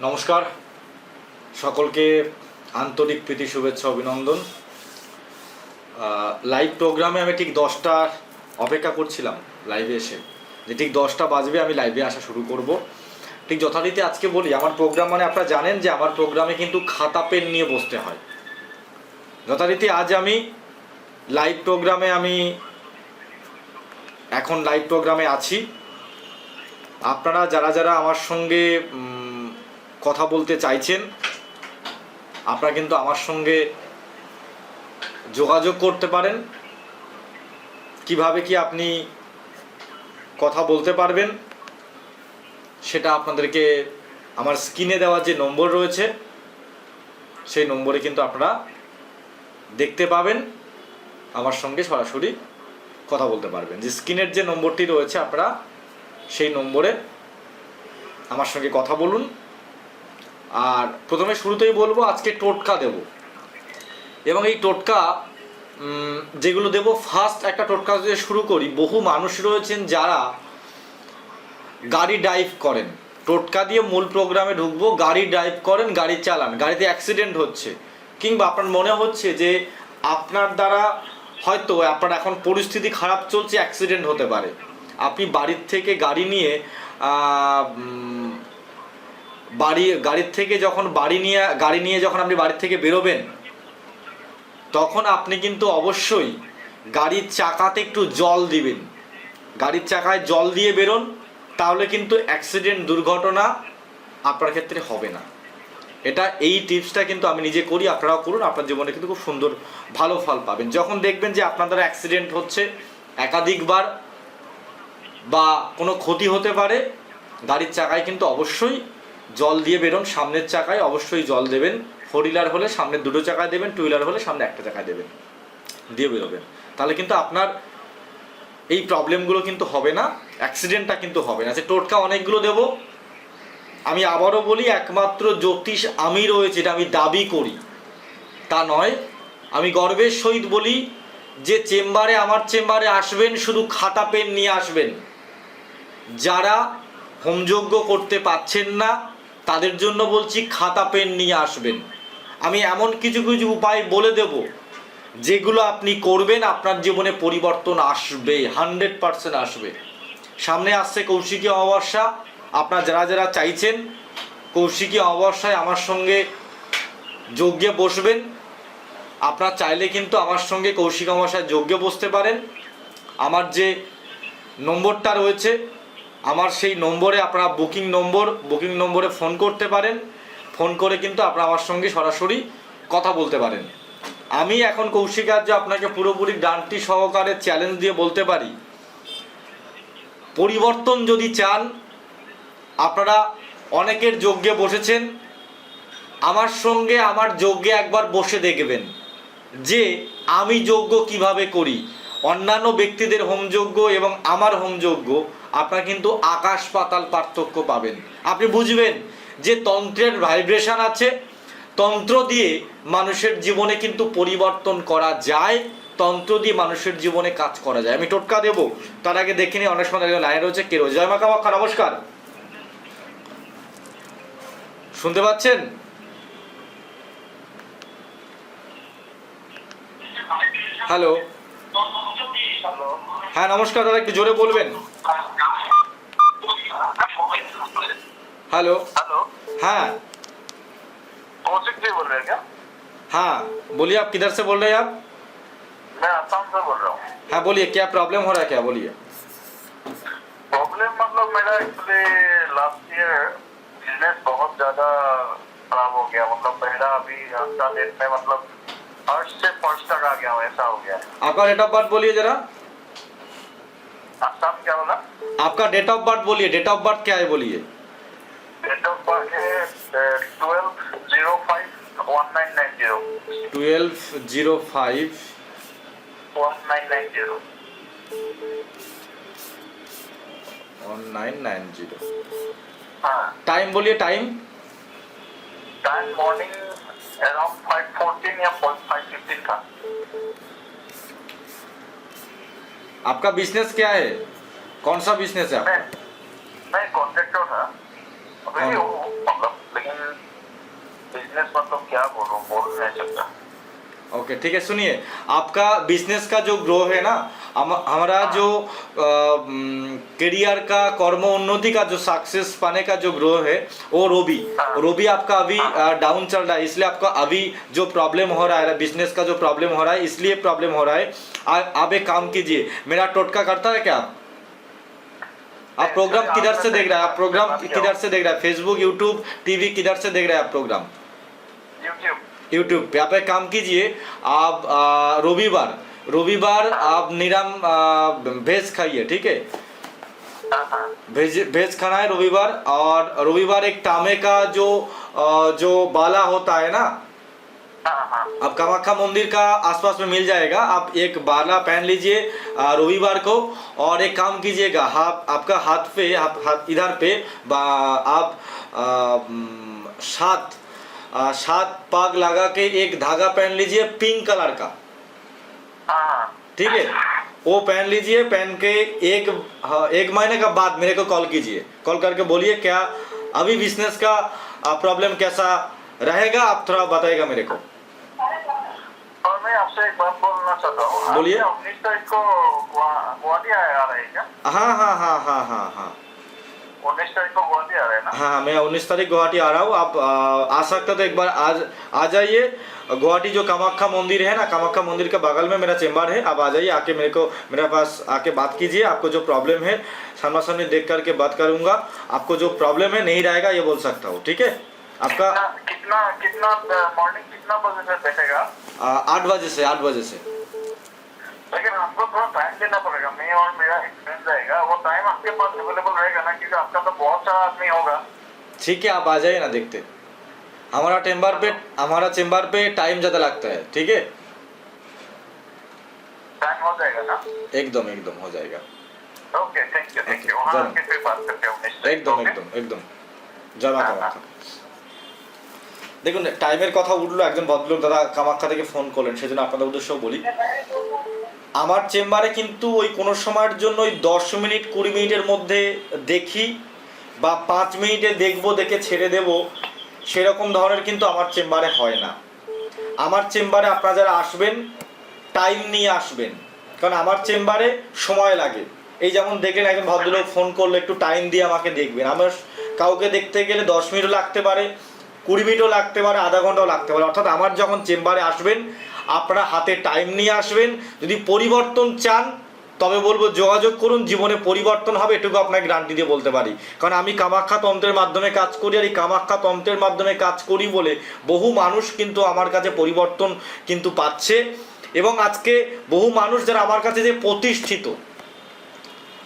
নমস্কার। সকলকে আন্তরিক প্রীতি, শুভেচ্ছা, অভিনন্দন। লাইভ প্রোগ্রামে আমি ঠিক দশটা অপেক্ষা করছিলাম লাইভে এসে। যে ঠিক দশটা বাজবে, আমি লাইভে আসা শুরু করব। ঠিক যথারীতি আজকে বলি, আমার প্রোগ্রাম মানে আপনারা জানেন যে আমার প্রোগ্রামে কিন্তু খাতা, পেন নিয়ে বসতে হয়। যথারীতি আজ আমি লাইভ প্রোগ্রামে আমি এখন লাইভ প্রোগ্রামে আছি। আপনারা, যারা যারা আমার সঙ্গে কথা বলতে চাইছেন, আপনারা কিন্তু আমার সঙ্গে যোগাযোগ করতে পারেন। কীভাবে কি আপনি কথা বলতে পারবেন, সেটা আপনাদেরকে আমার স্ক্রিনে দেওয়া যে নম্বর রয়েছে, সেই নম্বরে কিন্তু আপনারা দেখতে পাবেন, আমার সঙ্গে সরাসরি কথা বলতে পারবেন। যে স্ক্রিনের যে নম্বরটি রয়েছে, আপনারা সেই নম্বরে আমার সঙ্গে কথা বলুন। আর প্রথমে শুরুতেই বলব, আজকে টোটকা দেব। এবং এই টোটকা যেগুলো দেব ফার্স্ট একটা টোটকা দিয়ে শুরু করি। বহু মানুষ রয়েছেন যারা গাড়ি ড্রাইভ করেন। টোটকা দিয়ে মূল প্রোগ্রামে ঢুকবো, গাড়ি ড্রাইভ করেন, গাড়ি চালান। গাড়িতে অ্যাক্সিডেন্ট হচ্ছে। কিংবা আপনার মনে হচ্ছে যে আপনার দ্বারা হয়তো আপনার এখন পরিস্থিতি খারাপ চলছে অ্যাক্সিডেন্ট হতে পারে। আপনি বাড়ির থেকে গাড়ি নিয়ে বাড়ি, গাড়ির থেকে যখন বাড়ি নিয়ে, গাড়ি নিয়ে যখন আপনি বাড়ির থেকে বেরোবেন, তখন আপনি কিন্তু অবশ্যই গাড়ির চাকাতে একটু জল দিবেন। গাড়ির চাকায় জল দিয়ে বেরোন, তাহলে কিন্তু অ্যাক্সিডেন্ট দুর্ঘটনা আপনার ক্ষেত্রে হবে না। এটা এই টিপসটা কিন্তু আমি নিজে করি, আপনারাও করুন, আপনার জীবনে কিন্তু খুব সুন্দর, ভালো ফল পাবেন। যখন দেখবেন যে আপনার দ্বারা অ্যাক্সিডেন্ট হচ্ছে, একাধিকবার বা কোনো ক্ষতি হতে পারে, গাড়ির চাকায় কিন্তু অবশ্যই জল দিয়ে বেরোন, সামনের চাকায় অবশ্যই জল দেবেন। ফোর হুইলার হলে সামনের দুটো চাকায় দেবেন, টু হুইলার হলে সামনে একটা চাকায় দেবেন, দিয়ে বেরোবেন। তাহলে কিন্তু আপনার এই প্রবলেমগুলো কিন্তু হবে না অ্যাক্সিডেন্টটা কিন্তু হবে না। সে টোটকা অনেকগুলো দেবো, আমি আবারও বলি, একমাত্র জ্যোতিষ আমি রয়েছে, এটা আমি দাবি করি। তা নয়, আমি গর্বের সহিত বলি, যে চেম্বারে, আমার চেম্বারে আসবেন, শুধু খাতা পেন নিয়ে আসবেন। যারা হোমযজ্ঞ করতে পাচ্ছেন না তাদের জন্য বলছি খাতা, পেন নিয়ে আসবেন। আমি এমন কিছু কিছু উপায় বলে দেব, যেগুলো আপনি করবেন, আপনার জীবনে পরিবর্তন আসবে, হান্ড্রেড পারসেন্ট আসবে। সামনে আসছে কৌশিকী অমাবস্যা, আপনার যারা যারা চাইছেন, কৌশিকী অমাবস্যায় আমার সঙ্গে যজ্ঞে বসবেন। আপনার চাইলে কিন্তু আমার সঙ্গে কৌশিক অমাবস্যায় যজ্ঞে বসতে পারেন। আমার যে নম্বরটা রয়েছে আমার সেই নম্বরে আপনারা বুকিং নম্বর, বুকিং নম্বরে ফোন করতে পারেন। ফোন করে কিন্তু আপনারা আমার সঙ্গে সরাসরি কথা বলতে পারেন। আমি এখন কৌশিকার্য আপনাকে পুরোপুরি ডান্টি সহকারে চ্যালেঞ্জ দিয়ে বলতে পারি। পরিবর্তন যদি চান, আপনারা অনেকের যজ্ঞে বসেছেন। আমার সঙ্গে আমার যজ্ঞে একবার বসে দেখবেন যে আমি যজ্ঞ কীভাবে করি। অন্যান্য ব্যক্তিদের হোমযজ্ঞ এবং আমার হোমযজ্ঞ আপনারা কিন্তু আকাশ পাতাল পার্থক্য পাবেন। আপনি বুঝবেন যে তন্ত্রের ভাইব্রেশন আছে, তন্ত্র দিয়ে মানুষের জীবনে কিন্তু পরিবর্তন করা যায়, তন্ত্র দিয়ে মানুষের জীবনে কাজ করা যায়। আমি টোটকা দেবো। তার আগে দেখে নিই, অনেক সময় লাইন রয়েছে কে রয়েছে জয় মা কামাখ্যা নমস্কার। শুনতে পাচ্ছেন? হ্যালো হ্যাঁ নমস্কার দাদা, একটু জোরে বলবেন। हेलो। हेलो। हाँ। कौशिक जी बोल रहे हैं क्या? हाँ बोलिए आप किधर से बोल रहे हैं आप? मैं आसाम से बोल रहा हूँ। हाँ बोलिए क्या प्रॉब्लम हो रहा है क्या? बोलिए। प्रॉब्लम मतलब मेरा एक्चुअली लास्ट ईयर बिज़नेस बहुत ज़्यादा खराब हो गया। मतलब मेरा अभी आपका डेट में मतलब फ़र्स्ट से फ़र्स्ट तक आ गया ऐसा हो गया। आपका डेट ऑफ़ बर्थ बोलिए जरा। आसाम क्या बोला? आपका डेट ऑफ़ बर्थ बोलिए। डेट ऑफ़ बर्थ क्या है बोलिए? डेट ऑफ बर्थ है twelve zero five one nine nine zero twelve zero five one nine nine zero one nine nine zero हाँ टाइम बोलिए time time morning around five fourteen या five fifteen था आपका business क्या है कौन सा बिजनेस है मैं आपका मैं कॉन्ट्रेक्टर था हाँ। हूँ मतलब लेकिन बोलूँ बोल नहीं सकता। ओके ठीक है सुनिए आपका बिज़नेस का जो ग्रो है ना हम- हमारा जो करियर का कर्म उन्नति का जो सक्सेस पाने का जो ग्रो है वो रोबी रोबी आपका अभी डाउन चल रहा है इसलिए आपका अभी जो प्रॉब्लम हो रहा है बिज़नेस का जो प्रॉब्लम हो रहा है इसलिए प्रॉब्लम हो रहा है। आप एक काम कीजिए मेरा टोटका करता है क्या? आप आप प्रोग्राम किधर से देख रहे हैं आप प्रोग्राम किधर से देख रहे हैं फेसबुक यूट्यूब टीवी किधर से देख रहे हैं आप प्रोग्राम यूट्यूब यूट्यूब पे आप एक काम कीजिए आप आ, रविवार रविवार आप निराम आ, वेज खाइए ठीक है हाँ हाँ वेज वेज खाना है रविवार और रविवार एक तांबे का जो आ, जो बाला होता है ना आप कामाख्या मंदिर का आसपास में मिल जाएगा। आप एक बाला पहन लीजिए रविवार को, और एक काम कीजिएगा हाथ आपका हाथ पे हाथ हाथ इधर पे आप सात सात पाग लगा के एक धागा पहन लीजिए पिंक कलर का। ठीक है? वो पहन लीजिए, पहन के एक एक महीने का बाद मेरे को कॉल कीजिए। कॉल करके बोलिए क्या, अभी बिज़नेस का प्रॉब्लम कैसा रहेगा, आप थोड़ा बताइएगा मेरे को। बोलिए। उन्नीस तारीख को आ रहे हैं क्या हाँ हाँ हाँ हाँ हाँ। हाँ उन्नीस तारीख को गुवाहाटी आ रहे हैं ना हाँ मैं उन्नीस तारीख गुवाहाटी आ रहा हूँ। आप आ, आ सकते तो एक बार आज आ जाइए। गुवाहाटी जो कामाख्या मंदिर है ना कामाख्या मंदिर के बगल में मेरा चेम्बर है। आप आ जाइए आके मेरे को मेरे पास आके बात कीजिए। आपको जो प्रॉब्लम है सामना सामने देख करके बात करूँगा। आपको जो प्रॉब्लम है नहीं रहेगा ये बोल सकता हूँ ठीक है? आपका? हाँ, कितना कितना मॉर्निंग कितना बजे से बैठेगा? आठ बजे से आठ बजे से। लेकिन आपको थोड़ा टाइम देना पड़ेगा। मैं और मेरा एक्सपीरियंस रहेगा वो टाइम आपके पास अवेलेबल रहेगा ना क्योंकि आपका तो बहुत सारा आदमी होगा। ठीक है आप आ जाइए ना देखते। हमारा चेम्बर पे हमारा चेम्बर पे टाइम ज़्यादा लगता है ठीक है? टाइम हो जाएगा ना? एकदम एकदम हो जाएगा। Okay thank you thank you हाँ किस बात करते हो एकदम एकदम एकदम। जमा करवा দেখুন টাইমের কথা উঠল, একজন ভদ্রলোক দাদা কামাখ্যা থেকে ফোন করলেন, সেজন্য আপনাদের উদ্দেশ্য বলি। আমার চেম্বারে কিন্তু ওই কোনো সময়ের জন্য ওই দশ মিনিট, কুড়ি মিনিটের মধ্যে দেখি বা পাঁচ মিনিটে দেখব, দেখে ছেড়ে দেব, সেরকম ধরনের কিন্তু আমার চেম্বারে হয় না। আমার চেম্বারে আপনারা যারা আসবেন টাইম নিয়ে আসবেন, কারণ আমার চেম্বারে সময় লাগে। এই যেমন দেখলেন, একজন ভদ্রলোক ফোন করল, একটু টাইম দিয়ে আমাকে দেখবেন। আমার কাউকে দেখতে গেলে দশ মিনিটও লাগতে পারে কুড়ি মিনিটও লাগতে পারে, আধা ঘন্টাও লাগতে পারে। অর্থাৎ আমার যখন চেম্বারে আসবেন, আপনারা হাতে টাইম নিয়ে আসবেন। যদি পরিবর্তন চান, তবে বলব যোগাযোগ করুন, জীবনে পরিবর্তন হবে, এটুকু আপনাকে গ্রান্টি দিয়ে বলতে পারি। কারণ আমি কামাখ্যা তন্ত্রের মাধ্যমে কাজ করি, আর এই কামাখ্যা তন্ত্রের মাধ্যমে কাজ করি বলে বহু মানুষ কিন্তু আমার কাছে পরিবর্তন কিন্তু পাচ্ছে। এবং আজকে বহু মানুষ যারা আমার কাছে যে প্রতিষ্ঠিত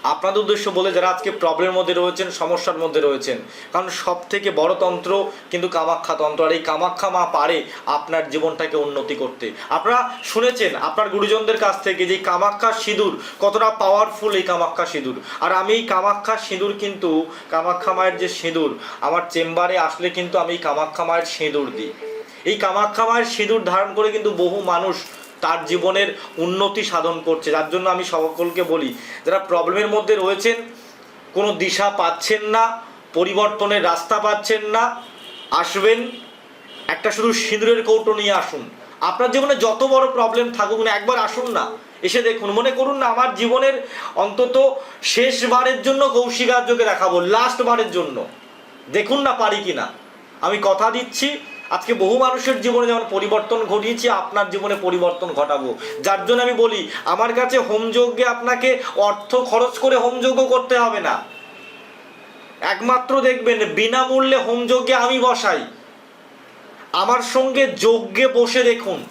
আপনাদের উদ্দেশ্য বলে যারা আজকে প্রবলেমের মধ্যে রয়েছেন, সমস্যার মধ্যে রয়েছেন, কারণ সব থেকে বড় তন্ত্র কিন্তু কামাখ্যা তন্ত্র, আর এই কামাখ্যা মা পারে আপনার জীবনটাকে উন্নতি করতে। আপনারা শুনেছেন, আপনার গুরুজনদের কাছ থেকে যে কামাখ্যা সিঁদুর, কতটা পাওয়ারফুল এই কামাখ্যা সিঁদুর। আর আমি এই কামাখ্যা সিঁদুর কিন্তু, কামাখ্যা মায়ের যে সিঁদুর, আমার চেম্বারে আসলে কিন্তু আমি এই কামাখ্যা মায়ের সিঁদুর দিই। এই কামাখ্যা মায়ের সিঁদুর ধারণ করে কিন্তু বহু মানুষ তার জীবনের উন্নতি সাধন করছে। যার জন্য আমি সকলকে বলি, যারা প্রবলেমের মধ্যে রয়েছেন, কোনো দিশা পাচ্ছেন না, পরিবর্তনের রাস্তা পাচ্ছেন না, আসবেন, একটা শুধু সিঁদুরের কৌটো নিয়ে আসুন। আপনার জীবনে যত বড় প্রবলেম থাকুক না, একবার আসুন না, এসে দেখুন। মনে করুন না, আমার জীবনের অন্তত শেষবারের জন্য কৌশিকার্যকে দেখাবো লাস্ট বারের জন্য। দেখুন না পারি কি না আমি কথা দিচ্ছি আজকে বহু মানুষের জীবনে যেমন পরিবর্তন ঘটিয়েছি, আপনার জীবনে পরিবর্তন ঘটাবো। যার জন্য আমি বলি, আমার কাছে হোমযজ্ঞে আপনাকে অর্থ খরচ করে হোমযজ্ঞ করতে হবে না। একমাত্র দেখবেন, বিনামূল্যে হোমযজ্ঞে আমি বসাই। আমার সঙ্গে যজ্ঞে বসে দেখুন।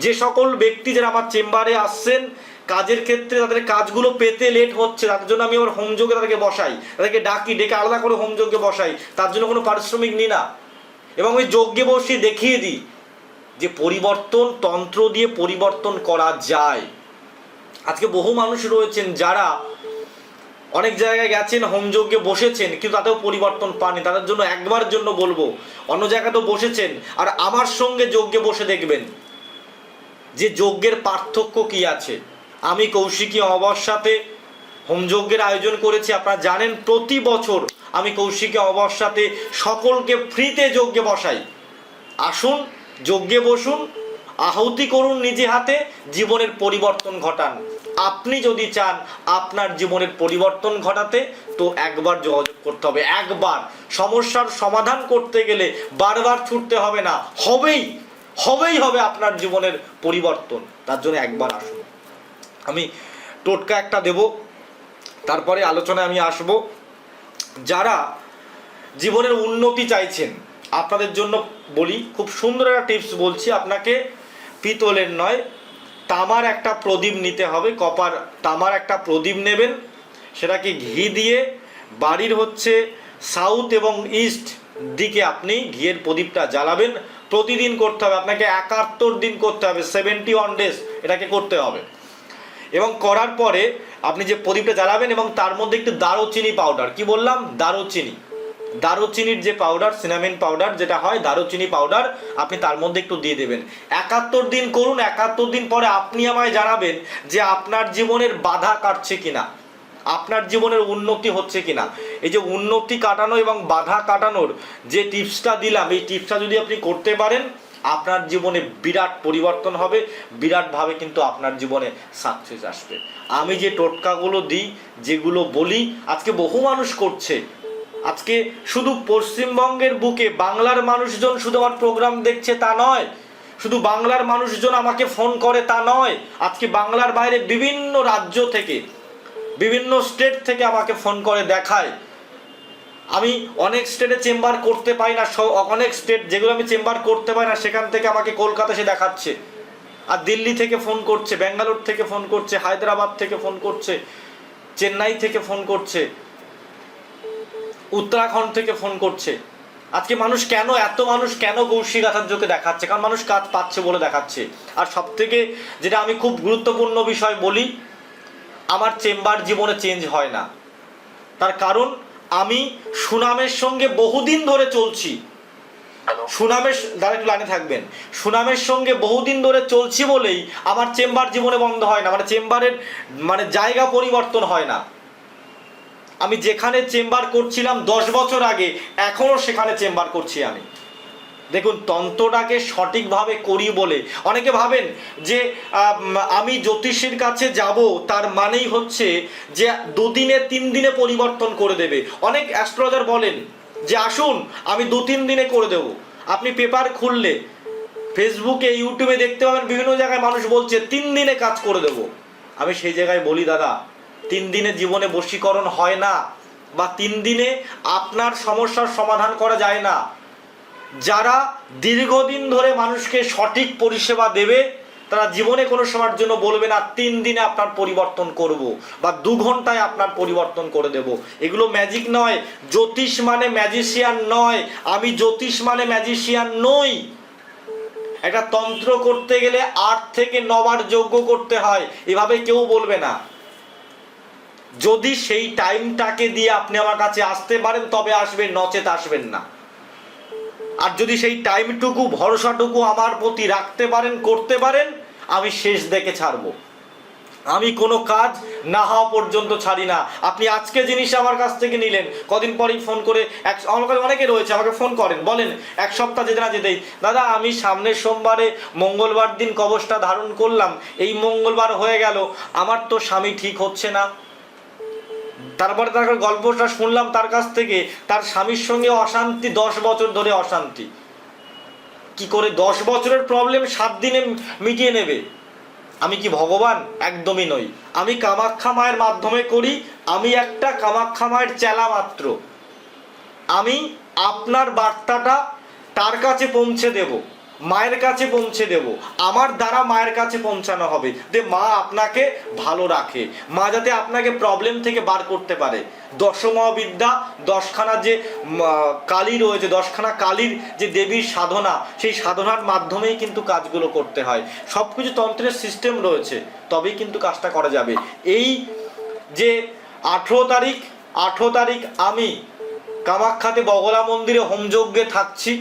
যে সকল ব্যক্তি যারা আমার চেম্বারে আসছেন, কাজের ক্ষেত্রে তাদের কাজগুলো পেতে লেট হচ্ছে তার জন্য আমি আমার হোমযজ্ঞে তাদেরকে বসাই। তাদেরকে ডাকি, ডেকে আলাদা করে হোমযজ্ঞে বসাই। তার জন্য কোনো পারিশ্রমিক নিই না। এবং ওই যজ্ঞে বসে দেখিয়ে দিই যে পরিবর্তন তন্ত্র দিয়ে পরিবর্তন করা যায়। আজকে বহু মানুষ রয়েছেন যারা অনেক জায়গায় গেছেন হোমযজ্ঞে বসেছেন, কিন্তু তাতেও পরিবর্তন পাননি। তাদের জন্য একবার জন্য বলব, অন্য জায়গাতেও বসেছেন, আর আমার সঙ্গে যজ্ঞে বসে দেখবেন যে যজ্ঞের পার্থক্য কি আছে। আমি কৌশিকী অমাবস্যাতে হোমযজ্ঞের আয়োজন করেছি, আপনারা জানেন প্রতি বছর আমি কৌশিকী অমাবস্যাতে সকলকে ফ্রিতে যজ্ঞে বসাই। আসুন, যজ্ঞে বসুন, আহুতি করুন নিজে হাতে, জীবনের পরিবর্তন ঘটান। আপনি যদি চান আপনার জীবনের পরিবর্তন ঘটাতে, তো একবার যোগাযোগ করতে হবে। একবার। সমস্যার সমাধান করতে গেলে বারবার ছুটতে হবে না। হবেই। হবেই হবে আপনার জীবনের পরিবর্তন। তার জন্য একবার আসুন। আমি টোটকা একটা দেব। তারপরে আলোচনায় আমি আসব। যারা জীবনের উন্নতি চাইছেন, আপনাদের জন্য বলি, খুব সুন্দর একটা টিপস বলছি আপনাকে, পিতলের নয়, তামার একটা প্রদীপ নিতে হবে, কপার তামার একটা প্রদীপ নেবেন, সেটাকে ঘি দিয়ে বাড়ির হচ্ছে সাউথ এবং ইস্ট দিকে আপনি ঘিয়ের প্রদীপটা জ্বালাবেন। প্রতিদিন করতে হবে, আপনাকে একাত্তর দিন করতে হবে সেভেন্টি ওয়ান ডেজ এটাকে করতে হবে। এবং করার পরে আপনি যে প্রদীপটা জ্বালাবেন এবং তার মধ্যে একটু দারুচিনি পাউডার কি বললাম? দারুচিনি। দারুচিনির যে পাউডার সিনামিন পাউডার যেটা হয়, দারুচিনি পাউডার আপনি তার মধ্যে একটু দিয়ে দেবেন। একাত্তর দিন করুন, একাত্তর দিন পরে আপনি আমায় জানাবেন যে আপনার জীবনের বাধা কাটছে কিনা। আপনার জীবনের উন্নতি হচ্ছে কিনা। এই যে উন্নতি কাটানো এবং বাধা কাটানোর যে টিপসটা দিলাম, এই টিপসটা যদি আপনি করতে পারেন আপনার জীবনে বিরাট পরিবর্তন হবে বিরাটভাবে কিন্তু আপনার জীবনে সাকসেস আসবে। আমি যে টোটকাগুলো দিই, যেগুলো বলি, আজকে বহু মানুষ করছে। আজকে শুধু পশ্চিমবঙ্গের বুকে বাংলার মানুষজন শুধু আমার প্রোগ্রাম দেখছে তা নয়, শুধু বাংলার মানুষজন আমাকে ফোন করে তা নয়, আজকে বাংলার বাইরে বিভিন্ন রাজ্য থেকে, বিভিন্ন স্টেট থেকে আমাকে ফোন করে দেখায়। আমি অনেক স্টেটে চেম্বার করতে পাই না অনেক স্টেট যেগুলো আমি চেম্বার করতে পারি না, সেখান থেকে আমাকে কলকাতা সে দেখাচ্ছে। আর দিল্লি থেকে ফোন করছে, ব্যাঙ্গালোর থেকে ফোন করছে, হায়দ্রাবাদ থেকে ফোন করছে, চেন্নাই থেকে ফোন করছে, উত্তরাখণ্ড থেকে ফোন করছে। আজকে মানুষ কেন, এত মানুষ কেন কৌশিক আচার্যকে দেখাচ্ছে? কারণ মানুষ কাজ পাচ্ছে বলে দেখাচ্ছে। আর সব থেকে যেটা আমি খুব গুরুত্বপূর্ণ বিষয় বলি, আমার চেম্বার জীবনে চেঞ্জ হয় না। তার কারণ আমি সুনামের সঙ্গে বহুদিন ধরে চলছি। সুনামের দ্বারা একটু লাইনে থাকবেন। সুনামের সঙ্গে বহুদিন ধরে চলছি বলেই আমার চেম্বার জীবনে বন্ধ হয় না মানে চেম্বারের মানে জায়গা পরিবর্তন হয় না। আমি যেখানে চেম্বার করছিলাম দশ বছর আগে এখনও সেখানে চেম্বার করছি আমি। দেখুন, তন্ত্রটাকে সঠিকভাবে করি বলে। অনেকে ভাবেন যে আমি জ্যোতিষীর কাছে যাব, তার মানেই হচ্ছে যে দুদিনে, তিন দিনে পরিবর্তন করে দেবে। অনেক অ্যাস্ট্রোলজার বলেন যে, আসুন, আমি দু, তিন দিনে করে দেব। আপনি পেপার খুললে, ফেসবুকে, ইউটিউবে দেখতে পাবেন, বিভিন্ন জায়গায় মানুষ বলছে, তিন দিনে কাজ করে দেব। আমি সেই জায়গায় বলি, দাদা, তিন দিনে জীবনে বশীকরণ হয় না বা তিন দিনে আপনার সমস্যার সমাধান করা যায় না। যারা দীর্ঘদিন ধরে মানুষকে সঠিক পরিষেবা দেবে, তারা জীবনে কোনো সময়ের জন্য বলবে না, তিন দিনে আপনার পরিবর্তন করব বা দু ঘন্টায় আপনার পরিবর্তন করে দেব এগুলো ম্যাজিক নয়। জ্যোতিষ মানে ম্যাজিশিয়ান নয়। আমি জ্যোতিষ মানে ম্যাজিশিয়ান নই। একটা তন্ত্র করতে গেলে আট থেকে নবার যোগ্য করতে হয়, এভাবে কেউ বলবে না। যদি সেই টাইমটাকে দিয়ে আপনি আমার কাছে আসতে পারেন, তবে আসবেন, নচেত আসবেন না। আর যদি সেই টাইমটুকু, ভরসাটুকু আমার প্রতি রাখতে পারেন, করতে পারেন, আমি শেষ দেখে ছাড়ব। আমি কোনো কাজ না হওয়া পর্যন্ত ছাড়ি না। আপনি আজকে জিনিস আমার কাছ থেকে নিলেন, কদিন পরেই ফোন করে এক, আমার কাছে অনেকে রয়েছে, আমাকে ফোন করেন, বলেন, এক সপ্তাহ যেতে না যেতেই, দাদা, আমি সামনের সোমবারে মঙ্গলবার দিন কবচটা ধারণ করলাম, এই মঙ্গলবার হয়ে গেল, আমার তো স্বামী ঠিক হচ্ছে না। তারপরে তার গল্পটা শুনলাম, তার কাছ থেকে তার স্বামীর সঙ্গে অশান্তি, দশ বছর ধরে অশান্তি। কি করে দশ বছরের প্রবলেম সাত দিনে মিটিয়ে নেবে? আমি কি ভগবান? একদমই নই। আমি কামাখ্যা মায়ের মাধ্যমে করি, আমি একটা কামাখ্যা মায়ের চেলা মাত্র। আমি আপনার বার্তাটা তার কাছে পৌঁছে দেব। মায়ের কাছে পৌঁছে দেব। আমার দ্বারা মায়ের কাছে পৌঁছানো হবে যে মা আপনাকে ভালো রাখে। মা যাতে আপনাকে প্রবলেম থেকে বার করতে পারে। দশমহাবিদ্যা, দশখানা যে কালী রয়েছে, দশখানা কালীর যে দেবীর সাধনা, সেই সাধনার মাধ্যমেই কিন্তু কাজগুলো করতে হয়। সব কিছু তন্ত্রের সিস্টেম রয়েছে, তবেই কিন্তু কাজটা করা যাবে। এই যে আঠেরো তারিখ আঠেরো তারিখ আমি কামাখ্যাতে বগলা মন্দিরে হোমযজ্ঞে থাকছি।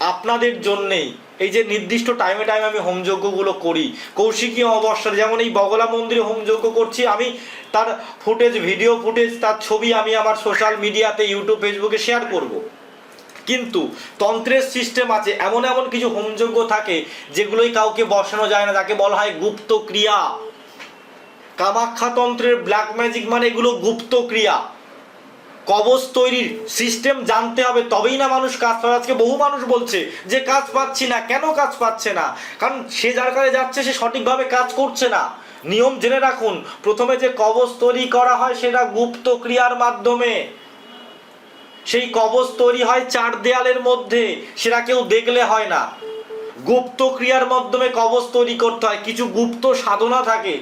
আপনাদের জন্যেই এই যে নির্দিষ্ট টাইমে টাইমে আমি হোমযজ্ঞগুলো করি। কৌশিকী অবসর যেমন এই বগলা মন্দিরে হোমযজ্ঞ করছি, আমি তার ফুটেজ ভিডিও ফুটেজ তার ছবি আমি আমার সোশ্যাল মিডিয়াতে ইউটিউব ফেসবুকে শেয়ার করব। কিন্তু তন্ত্রের সিস্টেম আছে, এমন এমন কিছু হোমযজ্ঞ থাকে, যেগুলোই কাউকে বসানো যায় না। তাকে বলা হয় গুপ্ত ক্রিয়া। কামাখ্যা তন্ত্রের ব্ল্যাক ম্যাজিক মানে এগুলো গুপ্ত ক্রিয়া। কবচ তৈরির সিস্টেম জানতে হবে, তবেই না মানুষ কাজ পাবে। আজকে বহু মানুষ বলছে যে কাজ পাচ্ছি না, কেন কাজ পাচ্ছে না? কারণ সে যার কাছে যাচ্ছে, সে সঠিকভাবে কাজ করছে না। নিয়ম জেনে রাখুন, প্রথমে যে কবচ তৈরি করা হয়, সেটা গুপ্ত ক্রিয়ার মাধ্যমে। সেই কবচ তৈরি হয় চার দেয়ালের মধ্যে, সেটা কেউ দেখলে হয় না। গুপ্ত ক্রিয়ার মাধ্যমে কবচ তৈরি করতে হয়। কিছু গুপ্ত সাধনা থাকে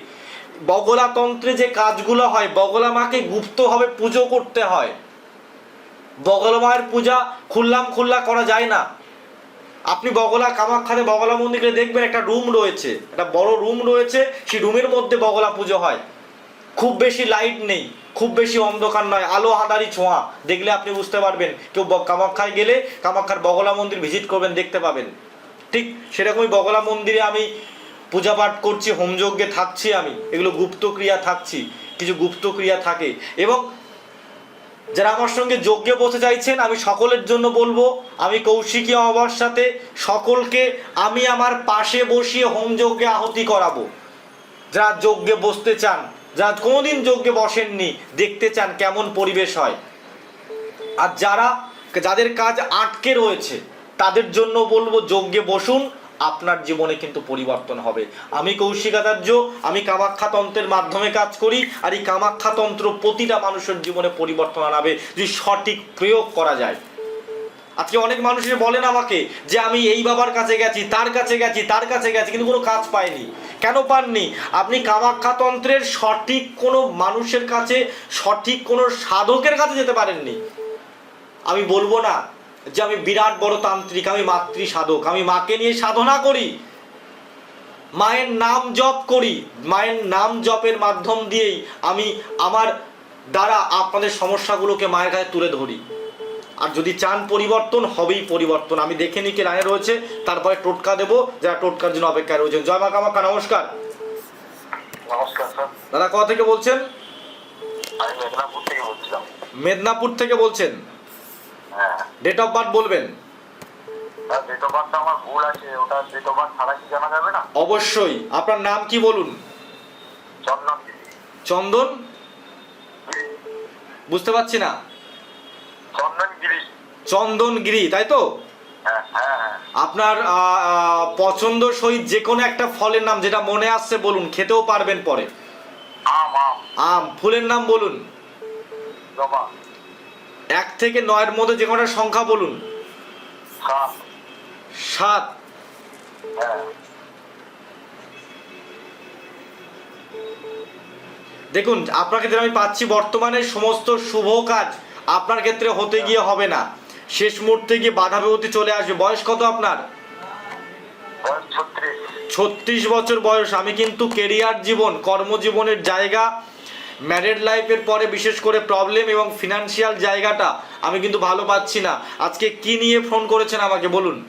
বগলা তন্ত্রে যে কাজগুলো হয়, বগলা মাকে গুপ্তভাবে পুজো করতে হয়। বগলা মায়ের পূজা খুললাম খুল্লা করা যায় না। আপনি বগলা কামাখ্যাতে বগলা মন্দিরে দেখবেন একটা রুম রয়েছে, একটা বড় রুম রয়েছে, সেই রুমের মধ্যে বগলা পুজো হয়। খুব বেশি লাইট নেই, খুব বেশি অন্ধকার নয়, আলো হাঁদারি ছোঁয়া, দেখলে আপনি বুঝতে পারবেন। কেউ কামাখ্যায় গেলে কামাখ্যার বগলা মন্দির ভিজিট করবেন, দেখতে পাবেন। ঠিক সেরকমই বগলা মন্দিরে আমি পূজা পাঠ করছি, হোমযজ্ঞে থাকছি আমি। এগুলো গুপ্ত ক্রিয়া থাকছি, কিছু গুপ্ত ক্রিয়া থাকে। এবং যারা আমার সঙ্গে যজ্ঞে বসে চাইছেন আমি সকলের জন্য বলব, আমি কৌশিকী অমাবার সাথে সকলকে আমি আমার পাশে বসিয়ে হোমযজ্ঞে আহতি করাবো। যারা যজ্ঞে বসতে চান, যারা কোনোদিন যজ্ঞে বসেননি, দেখতে চান কেমন পরিবেশ হয়। আর যারা, যাদের কাজ আটকে রয়েছে, তাদের জন্য বলব, যজ্ঞে বসুন আপনার জীবনে কিন্তু পরিবর্তন হবে। আমি কৌশিকাচার্য, আমি কামাখ্যা তন্ত্রের মাধ্যমে কাজ করি, আর এই কামাখ্যা তন্ত্র প্রতিটা মানুষের জীবনে পরিবর্তন আনাবে যদি সঠিক প্রয়োগ করা যায়। আজকে অনেক মানুষের বলেন আমাকে যে, আমি এই বাবার কাছে গেছি, তার কাছে গেছি, তার কাছে গেছি, কিন্তু কোনো কাজ পাইনি। কেন পাননি? আপনি কামাখ্যা তন্ত্রের সঠিক কোনো মানুষের কাছে, সঠিক কোনো সাধকের কাছে যেতে পারেননি। আমি বলব না যে আমি বিরাট বড় তান্ত্রিক আমি মাতৃ সাধক আমি মাকে নিয়ে সাধনা করি। মায়ের নাম জপ করি। মায়ের নাম জপের মাধ্যম দিয়েই আমি আমার দ্বারা আপনাদের সমস্যাগুলোকে মায়ের কাছে তুলে ধরি। আর যদি চান পরিবর্তন হবেই পরিবর্তন। আমি দেখে নিই কে লাইনে রয়েছে তারপরে টোটকা দেবো যারা টোটকার জন্য অপেক্ষায় রয়েছেন। জয় মা কামাখ্যা নমস্কার। দাদা কোথা থেকে বলছেন? মেদিনীপুর থেকে বলছেন? ডেট অফ বার্থ বলবেন? ডেট অফ বার্থটা আমার ভুল আছে ওটা ডেট অফ বার্থ ছাড়া কি জানা যাবে না? অবশ্যই। আপনার নাম কি বলুন? চন্দন চন্দন? বুঝতে পারছি না। চন্দনগিরি তাই তো? হ্যাঁ হ্যাঁ হ্যাঁ। আপনার পছন্দ সহিত যে কোনো একটা ফলের নাম যেটা মনে আসছে বলুন খেতেও পারবেন পরে। আম ফুলের নাম বলুন। এক থেকে নয়ের মধ্যে যে কোনো সংখ্যা বলুন? সাত। হ্যাঁ। দেখুন আপনার ক্ষেত্রে আমি পাচ্ছি বর্তমানে সমস্ত শুভ কাজ আপনার ক্ষেত্রে হতে গিয়ে হবে না। শেষ মুহূর্তে গিয়ে বাধা বিপত্তি চলে আসবে। বয়স কত আপনার? ছত্রিশ। বছর বয়স। আমি কিন্তু কেরিয়ার জীবন কর্মজীবনের জায়গা ম্যারেড লাইফের পরে বিশেষ করে প্রবলেম এবং ফিনান্সিয়াল জায়গাটা আমি কিন্তু ভালো পাচ্ছি না। আজকে কি নিয়ে ফোন করেছেন আমাকে বলুন।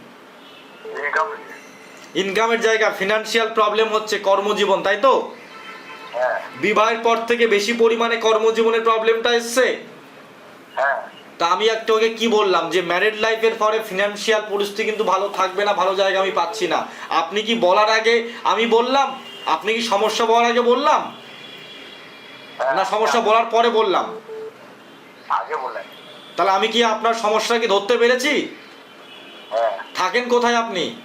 ইনকামের জায়গা ফিনান্সিয়াল প্রবলেম হচ্ছে কর্মজীবন তাই তো? হ্যাঁ। বিবাহের পর থেকে বেশি পরিমাণে কর্মজীবনের প্রবলেমটা এসছে? হ্যাঁ। তা আমি একটু আগে কি বললাম যে ম্যারেড লাইফের পরে ফিনান্সিয়াল পরিস্থিতি কিন্তু ভালো থাকবে না ভালো জায়গা আমি পাচ্ছি না। আপনি কি বলার আগে আমি বললাম? আপনি কি সমস্যা বলার আগে বললাম। না সমস্যা বলার পরে বললাম। আগে বলেন। তাহলে আমি কি আপনার সমস্যাকে ধরতে পেরেছি? হ্যাঁ। থাকেন কোথায় আপনি?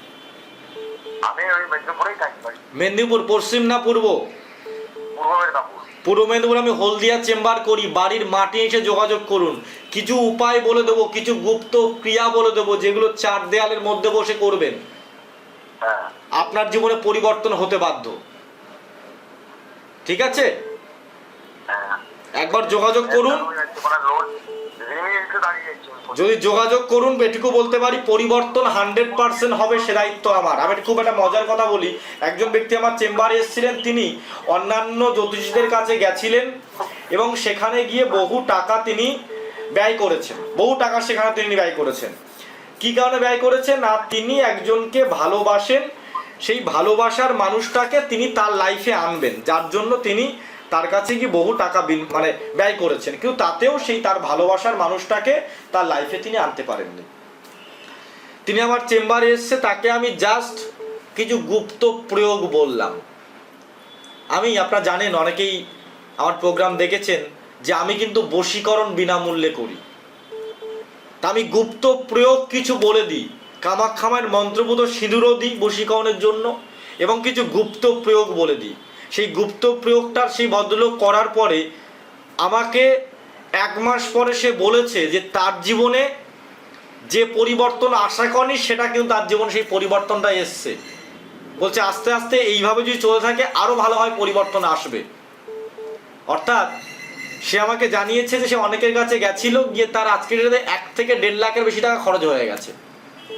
আমি ওই মেদিনীপুরেই থাকি মেদিনীপুর পশ্চিম না পূর্ব? পূর্ব মেদিনীপুর। পূর্ব মেদিনীপুর আমি হলদিয়া চেম্বার করি বাড়ির মাটি এসে যোগাযোগ করুন। কিছু উপায় বলে দেবো কিছু গুপ্ত ক্রিয়া বলে দেবো যেগুলো চার দেয়ালের মধ্যে বসে করবেন। হ্যাঁ। আপনার জীবনে পরিবর্তন হতে বাধ্য। ঠিক আছে? একবার যোগাযোগ করুন। যদি যোগাযোগ করুন এটুকু বলতে পারি, পরিবর্তন হান্ড্রেড পার্সেন্ট হবে সে দায়িত্ব আমার। আমি খুব একটা মজার কথা বলি। একজন ব্যক্তি আমার চেম্বারে এসেছিলেন, তিনি অন্যান্য জ্যোতিষীদের কাছে গেছিলেন এবং সেখানে গিয়ে বহু টাকা তিনি ব্যয় করেছেন। বহু টাকা সেখানে তিনি ব্যয় করেছেন। কি কারণে ব্যয় করেছেন? না, তিনি একজনকে ভালোবাসেন। সেই ভালোবাসার মানুষটাকে তিনি তার লাইফে আনবেন, যার জন্য তিনি তার কাছে গিয়ে বহু টাকা বিন মানে ব্যয় করেছেন। কিন্তু তাতেও সেই তার ভালোবাসার মানুষটাকে তার লাইফে তিনি আনতে পারেননি। তিনি আমার চেম্বারে এসছে, তাকে আমি জাস্ট কিছু গুপ্ত প্রয়োগ বললাম। আমি, আপনারা জানেন, অনেকেই আমার প্রোগ্রাম দেখেছেন যে আমি কিন্তু বশীকরণ বিনামূল্যে করি। তা আমি গুপ্ত প্রয়োগ কিছু বলে দিই। কামাক্ষামার মন্ত্রপুত সিঁদুরও দিই বশীকরণের জন্য এবং কিছু গুপ্ত প্রয়োগ বলে দিই। সেই গুপ্ত প্রয়োগটার সেই ভদ্রলোক করার পরে আমাকে এক মাস পরে সে বলেছে যে তার জীবনে যে পরিবর্তন আশা করেনি, সেটা কিন্তু তার জীবনে সেই পরিবর্তনটা এসছে। বলছে, আস্তে আস্তে এইভাবে যদি চলে থাকে আরও ভালোভাবে পরিবর্তন আসবে। অর্থাৎ সে আমাকে জানিয়েছে যে সে অনেকের কাছে গেছিল, গিয়ে তার আজকের ডেটে এক থেকে দেড় লাখের বেশি টাকা খরচ হয়ে গেছে।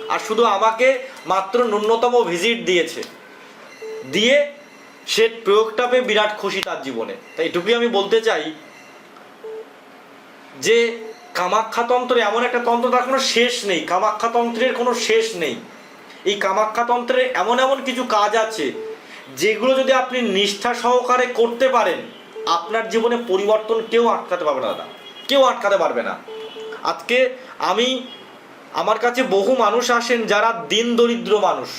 আর শুধু আমাকে মাত্র ন্যূনতম ভিজিট দিয়েছে। দিয়ে সে প্রয়োগটা পেয়ে বিরাট খুশি তার জীবনে। তাই এটুকুই আমি বলতে চাই যে কামাখ্যাতন্ত্র এমন একটা তন্ত্র তার কোনো শেষ নেই কামাখ্যাতন্ত্রের কোনো শেষ নেই। এই কামাখ্যাতন্ত্রের এমন এমন কিছু কাজ আছে যেগুলো যদি আপনি নিষ্ঠা সহকারে করতে পারেন, আপনার জীবনে পরিবর্তন কেউ আটকাতে পারবে না কেউ আটকাতে পারবে না। আজকে আমি, আমার কাছে বহু মানুষ আসেন যারা দিন দরিদ্র মানুষ।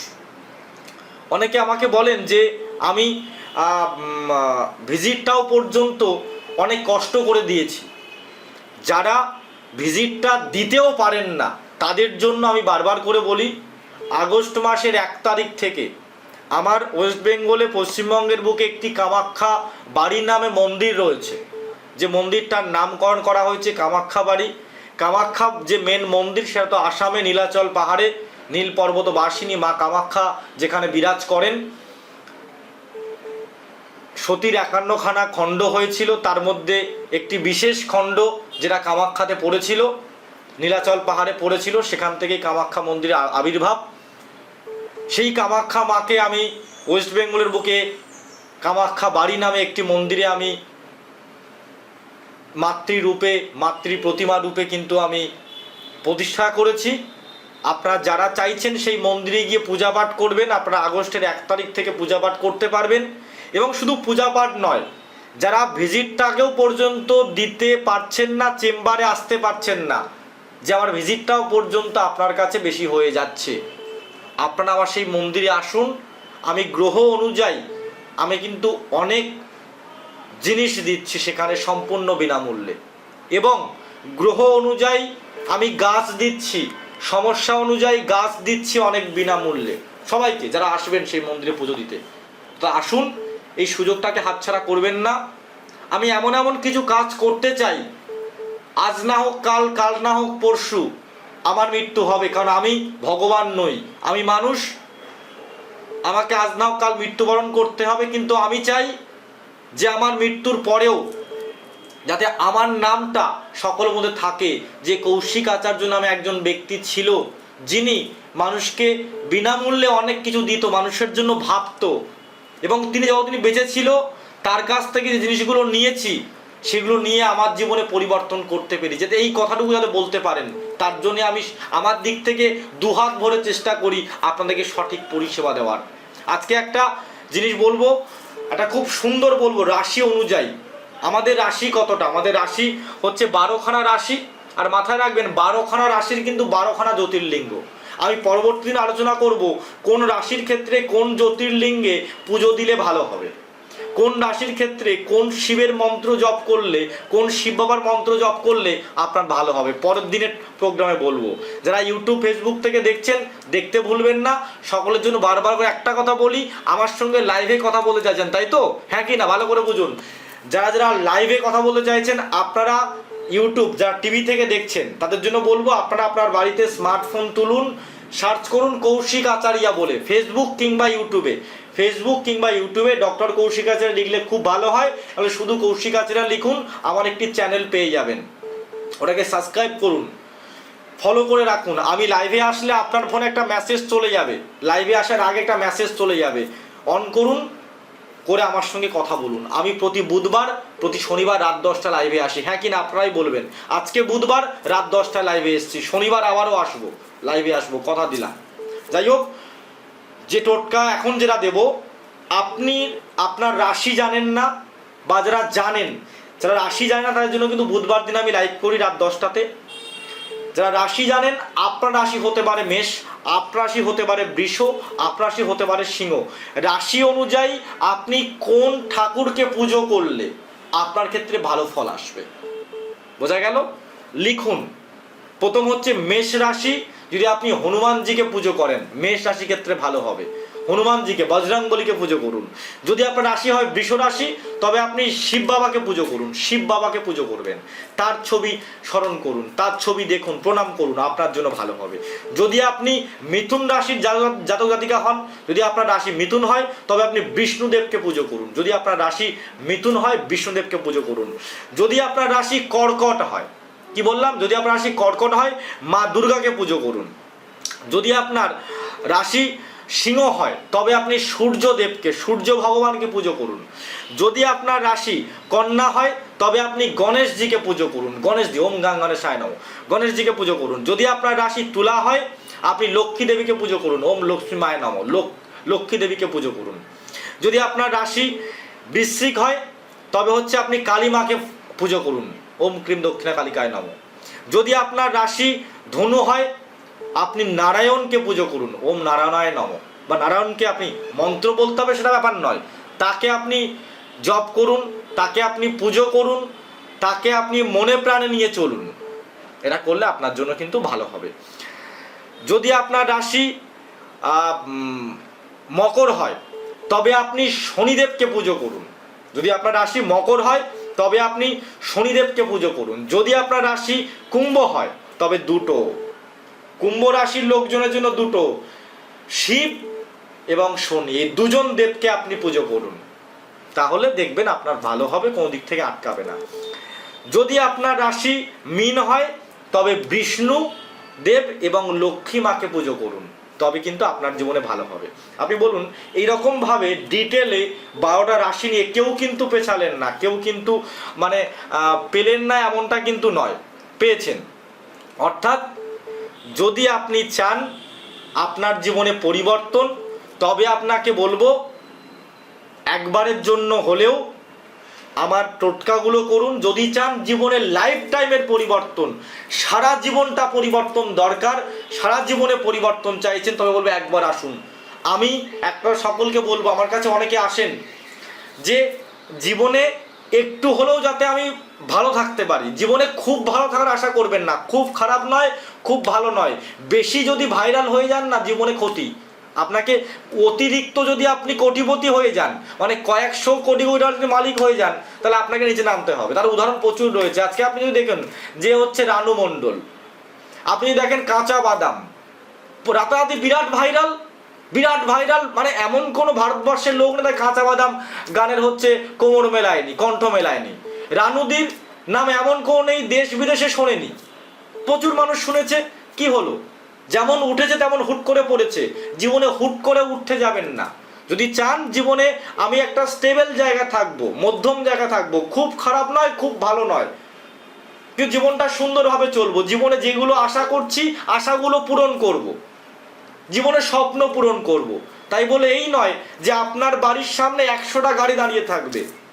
অনেকে আমাকে বলেন যে আমি ভিজিটটাও পর্যন্ত অনেক কষ্ট করে দিয়েছি। যারা ভিজিটটা দিতেও পারেন না, তাদের জন্য আমি বারবার করে বলি, আগস্ট মাসের এক তারিখ থেকে আমার ওয়েস্ট বেঙ্গলে পশ্চিমবঙ্গের বুকে একটি কামাখ্যা বাড়ির নামে মন্দির রয়েছে। যে মন্দিরটার নামকরণ করা হয়েছে কামাখ্যা বাড়ি। কামাখ্যা যে মেন মন্দির, সেটা তো আসামে নীলাচল পাহাড়ে, নীল পর্বত বাসিনী মা কামাখ্যা যেখানে বিরাজ করেন। সতীর একান্নখানা খণ্ড হয়েছিল, তার মধ্যে একটি বিশেষ খণ্ড যেটা কামাখ্যাতে পড়েছিল, নীলাচল পাহাড়ে পড়েছিল, সেখান থেকেই কামাখ্যা মন্দিরের আবির্ভাব। সেই কামাখ্যা মাকে আমি ওয়েস্ট বেঙ্গলের বুকে কামাখ্যা বাড়ি নামে একটি মন্দিরে আমি মাতৃরূপে মাতৃ প্রতিমা রূপে কিন্তু আমি প্রতিষ্ঠা করেছি। আপনারা যারা চাইছেন সেই মন্দিরে গিয়ে পূজা পাঠ করবেন, আপনারা আগস্টের এক তারিখ থেকে পূজা পাঠ করতে পারবেন। এবং শুধু পূজা পাঠ নয়, যারা ভিজিটটাকেও পর্যন্ত দিতে পারছেন না, চেম্বারে আসতে পারছেন না, যে আমার ভিজিটটাও পর্যন্ত আপনার কাছে বেশি হয়ে যাচ্ছে, আপনারা আবার সেই মন্দিরে আসুন। আমি গ্রহ অনুযায়ী আমি কিন্তু অনেক জিনিস দিচ্ছি সেখানে সম্পূর্ণ বিনামূল্যে। এবং গ্রহ অনুযায়ী আমি গাছ দিচ্ছি, সমস্যা অনুযায়ী গাছ দিচ্ছি অনেক বিনামূল্যে। সবাইকে, যারা আসবেন সেই মন্দিরে পুজো দিতে, তো আসুন এই সুযোগটাকে হাতছাড়া করবেন না। আমি এমন এমন কিছু কাজ করতে চাই। আজ না হোক কাল কাল না হোক পরশু আমার মৃত্যু হবে, কারণ আমি ভগবান নই। আমি মানুষ। আমাকে আজ না হোক কাল মৃত্যুবরণ করতে হবে, কিন্তু আমি চাই যে আমার মৃত্যুর পরেও যাতে আমার নামটা সকলের মধ্যে থাকে। যে কৌশিক আচার্য নামে একজন ব্যক্তি ছিল, যিনি মানুষকে বিনামূল্যে অনেক কিছু দিত, মানুষের জন্য ভাবতো। এবং তিনি তিনি বেঁচে ছিল তার কাছ থেকে যে জিনিসগুলো নিয়েছি, সেগুলো নিয়ে আমার জীবনে পরিবর্তন করতে পেরেছি। যাতে এই কথাটুকু যাতে বলতে পারেন, তার জন্য আমি আমার দিক থেকে দুহাত ভরে চেষ্টা করি আপনাদেরকে সঠিক পরিষেবা দেওয়ার। আজকে একটা জিনিস বলব, একটা খুব সুন্দর বলব রাশি অনুযায়ী। আমাদের রাশি কতটা? আমাদের রাশি হচ্ছে বারোখানা রাশি। আর মাথায় রাখবেন, বারোখানা রাশির কিন্তু বারোখানা জ্যোতির্লিঙ্গ। আমি পরবর্তী দিন আলোচনা করব কোন রাশির ক্ষেত্রে কোন জ্যোতির্লিঙ্গে পুজো দিলে ভালো হবে। কোন রাশির ক্ষেত্রে কোন শিবের মন্ত্র জপ করলে, কোন শিব বাবার মন্ত্র জপ করলে আপনার ভালো হবে। পরের দিনের প্রোগ্রামে বলব। যারা ইউটিউব ফেসবুক থেকে দেখছেন, দেখতে ভুলবেন না। সকলের জন্য বারবার করে একটা কথা বলি, আমার সঙ্গে লাইভে কথা বলতে চাইছেন তাই তো? হ্যাঁ কি না? ভালো করে বুঝুন। যারা যারা লাইভে কথা বলতে চাইছেন, আপনারা ইউটিউব যারা টিভি থেকে দেখছেন, তাদের জন্য বলব, আপনারা আপনার বাড়িতে স্মার্টফোন তুলুন সার্চ করুন কৌশিক আচারিয়া বলে ফেসবুক কিংবা ইউটিউবে ফেসবুক কিংবা ইউটিউবে ডক্টর কৌশিক আচার্য লিখলে খুব ভালো হয়, তাহলে শুধু কৌশিক আচার্য লিখুন, আমার একটি চ্যানেল পেয়ে যাবেন। ওটাকে সাবস্ক্রাইব করুন। ফলো করে রাখুন। আমি লাইভে আসলে আপনার ফোনে একটা মেসেজ চলে যাবে। লাইভে আসার আগে একটা মেসেজ চলে যাবে। অন করুন করে আমার সঙ্গে কথা বলুন। আমি প্রতি বুধবার, প্রতি শনিবার রাত দশটা লাইভে আসি। হ্যাঁ কি না, আপনারাই বলবেন। আজকে বুধবার রাত দশটায় লাইভে এসেছি। শনিবার আবারও আসব। লাইভে আসব, কথা দিলাম। যাই হোক, যে টোটকা এখন যেটা দেব, আপনি আপনার রাশি জানেন না, বা যারা জানেন, যারা রাশি জানে না, তাদের জন্য কিন্তু বুধবার দিন আমি লাইভ করি রাত দশটাতে। যারা রাশি জানেন, আপনার রাশি হতে পারে মেষ আপরাশি হতে পারে বৃষ আপরাশি হতে পারে সিংহ। রাশি অনুযায়ী আপনি কোন ঠাকুরকে পুজো করলে আপনার ক্ষেত্রে ভালো ফল আসবে? বোঝা গেল? লিখুন। প্রথম হচ্ছে মেষ রাশি, যদি আপনি হনুমানজিকে পুজো করেন, মেষ রাশি ক্ষেত্রে ভালো হবে। হনুমানজিকে বজরঙ্গলিকে পুজো করুন। যদি আপনার রাশি হয় বৃষ রাশি, তবে আপনি শিব বাবাকে পুজো করুন। শিব বাবাকে পুজো করবেন। তার ছবি স্মরণ করুন, তার ছবি দেখুন, প্রণাম করুন, আপনার জন্য ভালো হবে। যদি আপনি মিথুন রাশির জাতক জাতক হন, যদি আপনার রাশি মিথুন হয়, তবে আপনি বিষ্ণুদেবকে পুজো করুন। যদি আপনার রাশি মিথুন হয়, বিষ্ণুদেবকে পুজো করুন। যদি আপনার রাশি কর্কট হয়, কি বললাম? যদি আপনার রাশি কর্কট হয়, মা দুর্গাকে পুজো করুন। যদি আপনার রাশি সিংহ হয়, তবে আপনি সূর্যদেবকে, সূর্য ভগবানকে পুজো করুন। যদি আপনার রাশি কন্যা হয়, তবে আপনি গণেশজিকে পুজো করুন। গণেশজি, ওম গাং গণেশায় নম। গণেশজিকে পুজো করুন। যদি আপনার রাশি তুলা হয়, আপনি লক্ষ্মী দেবীকে পুজো করুন। ওম লক্ষ্মী মায় নম। লোক, লক্ষ্মী দেবীকে পুজো করুন। যদি আপনার রাশি বৃশ্চিক হয়, তবে হচ্ছে আপনি কালী মাকে পুজো করুন। ওম ক্রিম দক্ষিণা কালিকায় নম। যদি আপনার রাশি ধনু হয় আপনি নারায়ণকে পুজো করুন, ওম নারায়ণায় নম। বা নারায়ণকে আপনি মন্ত্র বলতে হবে সেটা ব্যাপার নয়। তাকে আপনি জপ করুন, তাকে আপনি পুজো করুন, তাকে আপনি মনে প্রাণে নিয়ে চলুন। এটা করলে আপনার জন্য কিন্তু ভালো হবে। যদি আপনার রাশি মকর হয়, তবে আপনি শনিদেবকে পুজো করুন। যদি আপনার রাশি মকর হয়, তবে আপনি শনিদেবকে পুজো করুন। যদি আপনার রাশি কুম্ভ হয়, তবে দুটো। কুম্ভ রাশির লোকজনের জন্য দুটো, শিব এবং শনি। এই দুজন দেবকে আপনি পুজো করুন। তাহলে দেখবেন আপনার ভালো হবে, কোনো দিক থেকে আটকাবে না। যদি আপনার রাশি মিন হয়, তবে বিষ্ণু দেব এবং লক্ষ্মী মাকে পুজো করুন। তবে কিন্তু আপনার জীবনে ভালো হবে। আপনি বলুন, এইরকমভাবে ডিটেলে বারোটা রাশি নিয়ে কেউ কিন্তু পেছালেন না, কেউ কিন্তু মানে পেলেন না এমনটা কিন্তু নয়, পেয়েছেন। অর্থাৎ যদি আপনি চান আপনার জীবনে পরিবর্তন, তবে আপনাকে বলব, একবারের জন্য হলেও আমার টোটকাগুলো করুন। যদি চান জীবনের লাইফ টাইমের পরিবর্তন, সারা জীবনটা পরিবর্তন দরকার, সারা জীবনে পরিবর্তন চাইছেন, তবে বলব একবার আসুন। আমি একবার সকলকে বলব, আমার কাছে অনেকে আসেন, যে জীবনে একটু হলেও যাতে আমি ভালো থাকতে পারি। জীবনে খুব ভালো থাকার আশা করবেন না। খুব খারাপ নয়, খুব ভালো নয়। বেশি যদি ভাইরাল হয়ে যান না, জীবনে ক্ষতি। আপনাকে অতিরিক্ত যদি আপনি কোটিপতি হয়ে যান মানে কয়েকশো কোটি কোটি মালিক হয়ে যান, তাহলে আপনাকে নিচে নামতে হবে। তার উদাহরণ প্রচুর রয়েছে। আজকে আপনি যদি দেখেন যে হচ্ছে রানু মণ্ডল, আপনি দেখেন কাঁচা বাদাম, রাতারাতি বিরাট ভাইরাল বিরাট ভাইরাল মানে এমন কোনো ভারতবর্ষের লোক না তাই কাঁচা বাদাম গানের হচ্ছে কোমর মেলায়নি, কণ্ঠ মেলায়নি। রানুদির নাম এমন কোনো নেই, দেশ বিদেশে শোনেনি। প্রচুর মানুষ শুনেছে, কি হলো? যেমন উঠেছে, তেমন হুট করে পড়েছে। জীবনে হুট করে উঠতে যাবেন না। যদি চান জীবনে, আমি একটা স্টেবল জায়গা থাকব, মধ্যম জায়গা থাকব। খুব খারাপ নয়, খুব ভালো নয়। কিন্তু জীবনটা সুন্দরভাবে চলবো। জীবনে যেগুলো আশা করছি, আশাগুলো পূরণ করব। জীবনে স্বপ্ন পূরণ করব। তাই বলে এই নয় যে আপনার বাড়ির সামনে একশোটা গাড়ি দাঁড়িয়ে থাকবে।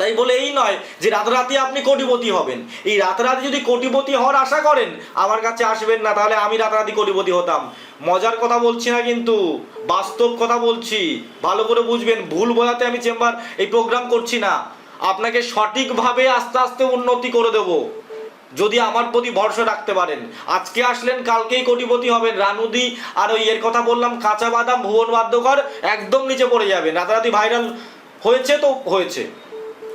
তাই বলে এই নয় যে রাতারাতি আপনি কোটিপতি হবেন। এই রাতারাতি যদি কোটিপতি হওয়ার আশা করেন, আমার কাছে আসবেন না, তাহলে আমি রাতারাতি কোটিপতি হতাম। মজার কথা বলছি না কিন্তু, বাস্তব কথা বলছি। ভালো করে বুঝবেন, ভুল বোঝাতে আমি চেম্বার এই প্রোগ্রাম করছি না। আপনাকে সঠিকভাবে আস্তে আস্তে উন্নতি করে দেবো। যদি আমার প্রতি ভরসা রাখতে পারেন। আজকে আসলেন, কালকেই কোটিপতি হবেন। রানুদি আর ওই এর কথা বললাম, কাঁচা বাদাম, ভুবন বাদ্যকর একদম নিচে পড়ে যাবেন। রাতারাতি ভাইরাল হয়েছে তো হয়েছে।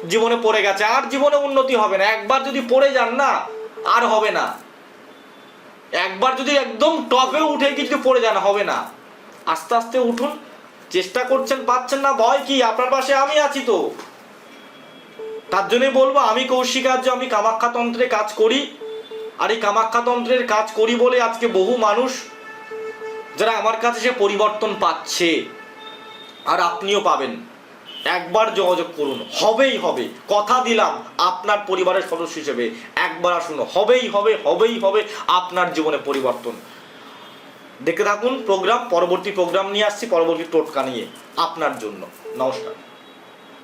জীবনে পড়ে গেছে, আর জীবনে উন্নতি হবে না। একবার যদি পড়ে যান না, আর হবে না। একবার যদি একদম টপে উঠে কিছু পড়ে যান, হবে না। আস্তে আস্তে উঠুন, চেষ্টা করছেন, পাচ্ছেন না, ভয় কি? আপনার পাশে আমি আছি তো। তার জন্যই বলব, আমি কৌশিকার্য, আমি কামাখ্যাতন্ত্রে কাজ করি। আর এই কামাখ্যাতন্ত্রের কাজ করি বলে আজকে বহু মানুষ, যারা আমার কাছে সে পরিবর্তন পাচ্ছে, আর আপনিও পাবেন। একবার যোগাযোগ করুন, হবেই হবে। কথা দিলাম আপনার পরিবারের সদস্য হিসেবে। একবার আসুন, হবেই হবে হবেই হবে আপনার জীবনে পরিবর্তন। দেখে থাকুন, প্রোগ্রাম, পরবর্তী প্রোগ্রাম নিয়ে আসছি, পরবর্তী টোটকা নিয়ে। আপনার জন্য। নমস্কার।